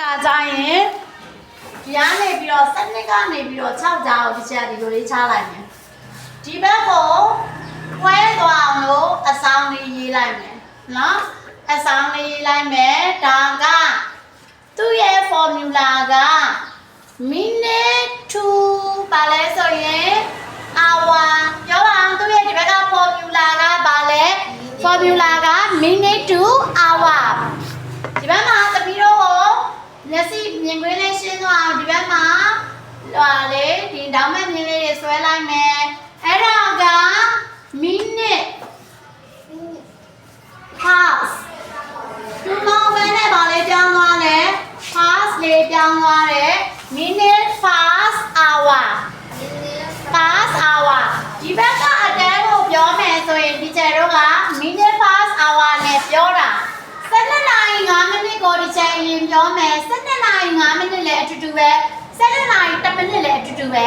ကကြရင်ဒီကနေပြီးတော့စနစ်ကနေပြီးတော့6ကြားကိုတစ်ချက်ဒီလိုလေးချလိုက်မယ်ဒီဘက်ကိုခွဲသွားအောင်လို့အဆောင်လေးရေးလိုက်မယ်နော်အဆောင်လေးရေးလိုက်မယ်ဒါကသူ့ရဲ့ formula က minute to ပါလဲဆိုရင် hour ပြောပါအောင်သူ့ရဲ့ဒီဘက်က formula ကပါလဲ formula က minute to hour ဒီဘက်မှာသမီးတို့ကိုမျက်စိမြင်ကွင်းလေးရှင်းသွားအောင်ဒီဘက်မှာဟာလေဒီတောင်းမဲ့မြင်လေးတွေ ဆွဲလိုက်မယ်အဲ့ဒါက minute pass ဒီမောင်ပဲနဲ့ဗာလေးပြောင်းသွားတယ် pass လေးပြောင်းသွားတယ် minute fast hour pass hour ဒီဘက်ကအတန်းကိုပြောမယ်ဆိုရင်ဒီကျယ်တို့က minute fast hour နဲ့ပြောတာ12နာရီ5မိနစ်ကိုဒီကျယ်ရင်ပြောမယ်12နာရီ5မိနစ်လည်းအတူတူပဲ12နာရီ10မိနစ်လည်းအတူတူပဲ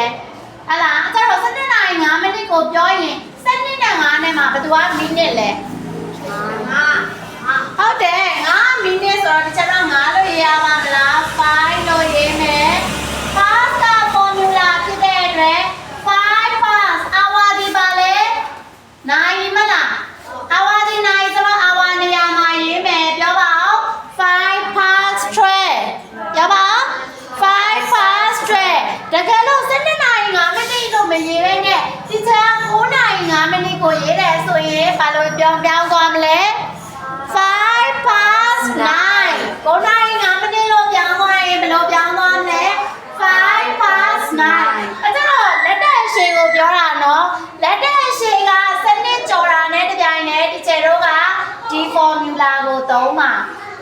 ဟလာအဲ့တော့12နာရီ5မိနစ် ကိုပြောရင်12နဲ့5နဲ့မှာဘယ်သူကမိနစ်လဲ5ဟုတ်တယ်5မိနစ်ဆိုတော့ဒီချက်တော့5လို့ရေးရပါမလား5လို့ရေးမယ် fast က formula ဖြစ်တဲ့အတွက်5 fast hour ဒီပါလေနိုင်မလား hour ဒီနိုင်ဆိုတော့ hour နေရာမှာရေးမယ်ပြောပါဦး5 past 12ပြောပါဦး5 past 12တကယ်လို့12နာရီ5မိနစ်လို့မရေးဘဲနဲ့ဒီချက်9နာရီ 5မိနစ်ကိုရေးတယ်ဆိုရင်ဘာလို့ပြောင်းပြောင်းသွားမလဲ5 past 9 9နာရီ5မိနစ်လို့ပြောင်းသွားရင်ဘယ်လိုပြောင်းသွားမလဲ5 past 9အဲ့တော့လက်တဲ့အရှိန်ကိုပြောတာနော်လက်တဲ့အရှိန်ကစနစ်ကြော်တာနဲ့တပြိုင်နက်ဒီကျယ်တို့ကဒီ formula ကိုသုံးပါ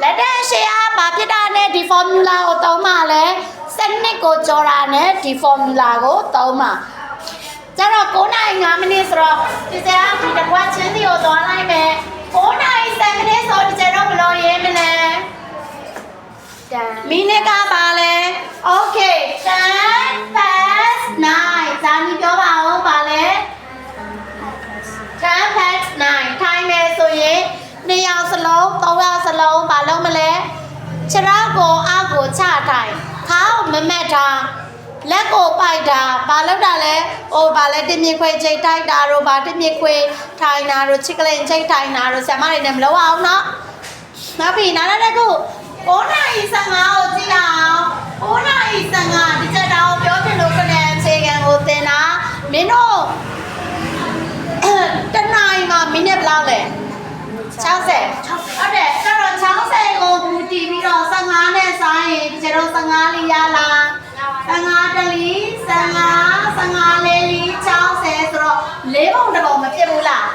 လက်တဲ့အရှိန်ကဘာဖြစ်တာနဲ့ဒီ formula ကိုသုံးပါလဲစနစ်ကိုကြော်တာနဲ့ဒီ formula ကိုသုံးပါ ကျတော့9နိုင်5မိနစ်ဆိုတော့ဒီကျယ်ကဒီတစ်ခွက်ချင်းစီကိုသွားလိုက်မယ်9နိုင်7မိနစ်ဆိုဒီကျယ်တော့ဘယ်လိုရေးမလဲမိနစ်ကပါလဲ Okay 10 past 9ဇာနီပြောပါဦးပါလဲ10 past 9ထိုင်မယ်ဆိုရင်နှစ်ယောက်စလုံးသုံးယောက်စလုံးဘာလုပ်မလဲခြေထောက်ကိုအောက်ကိုချထိုင်ခါကိုမမက်ထား လက်ကိုပိုက်တာဘာလုပ်တာလဲဟိုဘာလဲတင်မြေခွေချိန်ထိုက်တာတို့ဘာတင်မြေခွေထိုင်တာတို့ချစ်ကလေးချိန်ထိုင်တာတို့ဆရာမတွေနဲ့မလုပ်အောင်နော်နောက်ပြီးနားရတဲ့ခု9နာရီ15ကိုကြည့်အောင်9နာရီ15ဒီချက်တောင်ပြောပြလို့ခနဲ့အခြေခံကိုသင်တာမင်းတို့တနာရီမှာမိနစ်ဘယ်လောက်လဲ60ဟုတ်တယ်အဲ့တော့60ကိုမူတည်ပြီးတော့15နဲ့ဆိုင်ရင် လေးပုံတစ်ပုံမဖြစ်ဘူးလား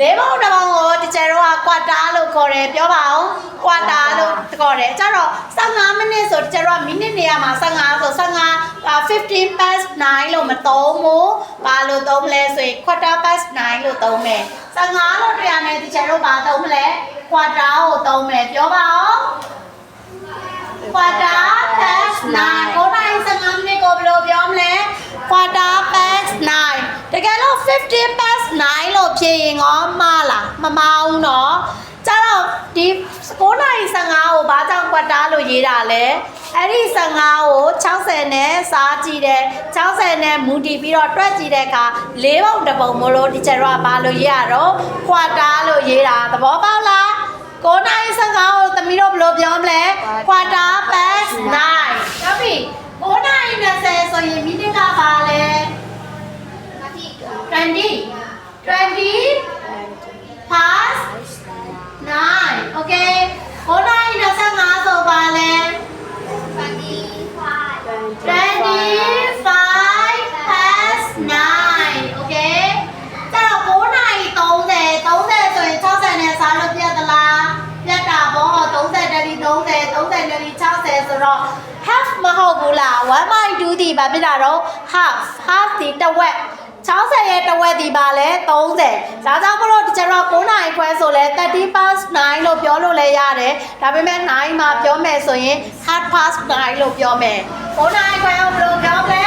လေးပုံတစ်ပုံကိုတကျယ်တော့ကွာတာလို့ခေါ်တယ်ပြောပါဦးကွာတာလို့ခေါ်တယ်ကျတော့15မိနစ်ဆိုတကျယ်တော့မိနစ်နေရာမှာ15ဆို15 15 past 9လို့မသုံးဘူးဘာလို့သုံးမလဲဆိုရင် quarter past 9လို့သုံးမယ်15လို့တရားနဲ့တကျယ်တော့ဘာသုံးမလဲ quarter ကိုသုံးမယ်ပြောပါဦး quarter past 9ကိုတိုင်း15မိနစ်ကိုဘယ်လိုပြောမလဲ quarter 15 past 9လို့ဖြေရင်ရောမှားလားမမှားဘူးเนาะကျတော့ဒီ9နာရီ15ကိုဘာကြောင့် quarter လို့ရေးတာလဲအဲ့ဒီ15ကို60နဲ့စားကြည့်တယ်60နဲ့မူတည်ပြီးတော့တွက်ကြည့်တဲ့အခါ၄ပုံတစ်ပုံမလို့ဒီကျတော့ဘာလို့ရေးရတော့ quarter လို့ရေးတာသဘောပေါက်လား9နာရီ15ကိုသမီးတို့ဘယ်လိုပြောမလဲ quarter past 9ဟုတ်ပြီ9နာရီ20ဆိုရင်မိနစ်ကပါလဲ ာ 20 20 past 9 okay 9နာရီ25ဆိုပါလဲ25 past 9 okay ကျတော့9နာရီ30 30 ဆိုရင်60နဲ့စားလို့ပြတ်သလားပြတ်တာပေါ့30တလီ30 30တလီ60ဆိုတော့ half မဟုတ်ဘူးလား1.2ဒီဘာဖြစ်တာတော့ half half ဒီတစ်ဝက် 60ရဲ့တစ်ဝက်ဒီပါလဲ30ဒါကြောင့်မလို့ကျွန်တော်9နိုင်ခွဲဆိုလဲ30 past 9လို့ပြောလို့လည်းရတယ်ဒါပေမဲ့9မှာပြောမယ်ဆိုရင် half past 9လို့ပြောမယ်9နိုင်ခွဲကိုဘယ်လိုပြောမလဲ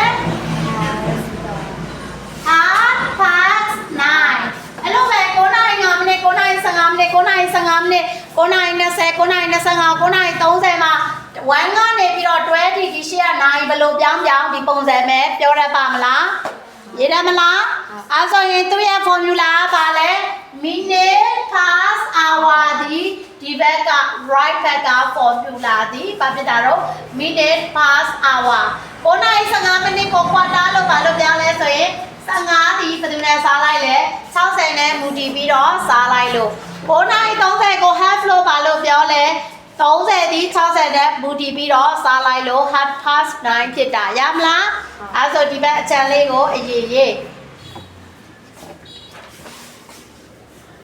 half past 9အဲ့လိုပဲ9နိုင်5မိနစ်9နိုင်15မိနစ်9နိုင်15မိနစ်9နိုင်20 9နိုင်25 9နိုင်30မှာ1ကနေပြီးတော့20ဒီရှေ့က9ဘယ်လိုပြောင်းပြောင်းဒီပုံစံပဲပြောရပါမလား ရေးရမလားအဲဆိုရင်သူ့ရဲ့ formula ကဘာလဲ minute pass hour ဒီဒီဘက်က right ဘက်က formula ဒီဘာဖြစ်တာတော့ minute pass hour 9နာရီ15မိနစ်ကို quarter လို့ဘာလို့ပြောင်းလဲဆိုရင်15ဒီဘယ်သူနဲ့စားလိုက်လဲ60နဲ့မူတည်ပြီးတော့စားလိုက်လို့9နာရီ30ကို half လို့ဘာလို့ပြောလဲ 30ဒီ60နဲ့မူတည်ပြီးတော့စားလိုက်လို့ half past 9ဖြစ်တာရမလားအဲဆိုဒီဘက်အချမ်းလေးကိုအရေးရေး